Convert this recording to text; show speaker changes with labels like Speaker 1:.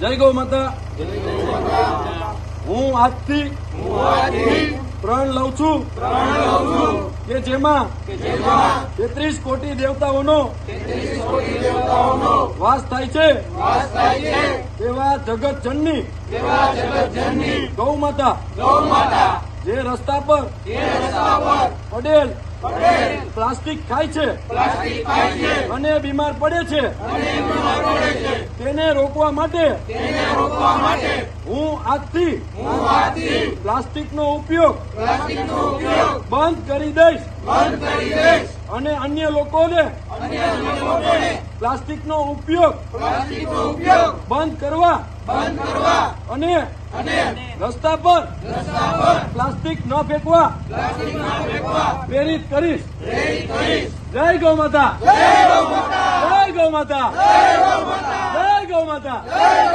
Speaker 1: જય ગૌ માતા. હું આજથી પ્રણ લઉં છું. કે જેમાં તેત્રીસ કોટી દેવતાઓનો વાસ થાય છે. તેવા જગત જનની ગૌ માતા જે રસ્તા પર પડેલ પ્લાસ્ટિક ખાય છે અને બીમાર પડે છે. તેને રોકવા માટે હું આજથી પ્લાસ્ટિકનો ઉપયોગ બંધ કરી દઈશ. અને અન્ય લોકોને પ્લાસ્ટિકનો ઉપયોગ બંધ કરવા અને રસ્તા પર પ્લાસ્ટિક ન ફેંકવા પ્રેરિત કરીશ. જય ગૌ માતા. જય ગૌ માતા. જય ગૌ માતા. かおまた。